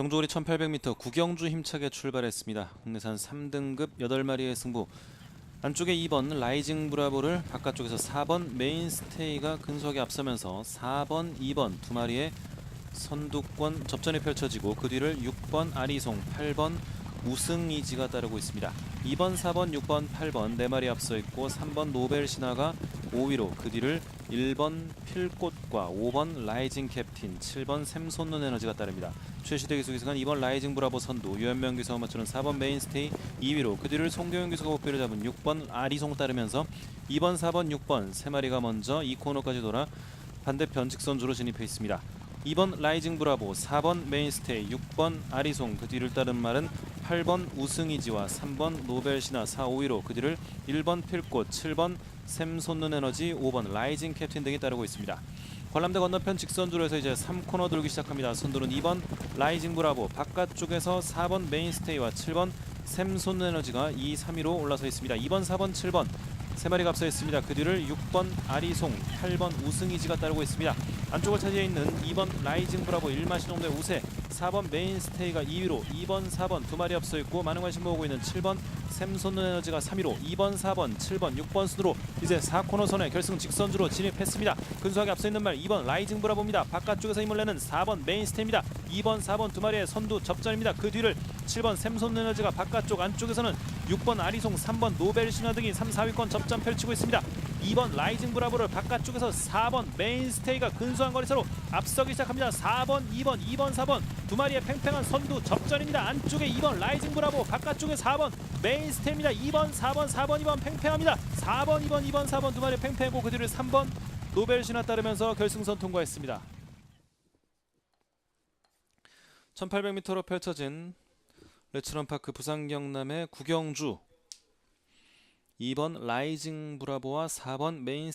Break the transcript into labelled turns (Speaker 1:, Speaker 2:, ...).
Speaker 1: 경주거리 1800m 구경주 힘차게 출발했습니다. 국내산 3등급 8마리의 승부. 안쪽에 2번 라이징 브라보를 바깥쪽에서 4번 메인스테이가 근소하게 앞서면서 4번, 2번 두 마리의 선두권 접전이 펼쳐지고 그 뒤를 6번 아리송, 8번 우승 이지가 따르고 있습니다. 2번, 4번, 6번, 8번 네 마리 앞서 있고 3번 노벨 신화가 5위로 그 뒤를 1번 필꽃과 5번 라이징 캡틴, 7번 샘솟는 에너지가 따릅니다. 최시대 기수기수간 2번 라이징 브라보 선두, 유현명 기수가 맞추는 4번 메인스테이 2위로 그 뒤를 송경현 기수가 목표를 잡은 6번 아리송 따르면서 2번, 4번, 6번 세 마리가 먼저 이 코너까지 돌아 반대편 직선주로 진입해 있습니다. 2번 라이징 브라보, 4번 메인스테이, 6번 아리송 그 뒤를 따른 말은 8번 우승이지와 3번 노벨 신화 4, 5위로 그 뒤를 1번 필꽃, 7번 샘솟는 에너지, 5번 라이징 캡틴 등이 따르고 있습니다. 관람대 건너편 직선주로에서 이제 3코너 돌기 시작합니다. 선두는 2번 라이징 브라보, 바깥쪽에서 4번 메인스테이와 7번 샘솟는 에너지가 2, 3위로 올라서 있습니다. 2번, 4번, 7번 세 마리가 앞서 있습니다. 그 뒤를 6번 아리송, 8번 우승이지가 따르고 있습니다. 안쪽을 차지해 있는 2번 라이징 브라보 1마시 정도의 우세, 4번 메인스테이가 2위로 2번, 4번 두 마리 앞서 있고 많은 관심 모으고 있는 7번 샘솟는 에너지가 3위로 2번, 4번, 7번, 6번 순으로 이제 4코너 선에 결승 직선주로 진입했습니다. 근소하게 앞서 있는 말 2번 라이징 브라보입니다. 바깥쪽에서 힘을 내는 4번 메인스테이입니다. 2번, 4번 두 마리의 선두 접전입니다. 그 뒤를 7번 샘솟는 에너지가 바깥쪽 안쪽에서는 6번 아리송, 3번 노벨 신화 등이 3, 4위권 접전 펼치고 있습니다. 2번 라이징 브라보를 바깥쪽에서 4번 메인스테이가 근소한 거리차로 앞서기 시작합니다. 4번, 2번, 2번, 4번 두 마리의 팽팽한 선두 접전입니다. 안쪽에 2번 라이징 브라보, 바깥쪽에 4번 메인스테이입니다. 2번, 4번, 4번, 2번 팽팽합니다. 4번, 2번, 2번, 4번 두 마리 팽팽하고 그 뒤를 3번 노벨 신화 따르면서 결승선 통과했습니다. 1800m로 펼쳐진 레츠런파크 부산 경남의 구경주 2번 라이징 브라보와 4번 메인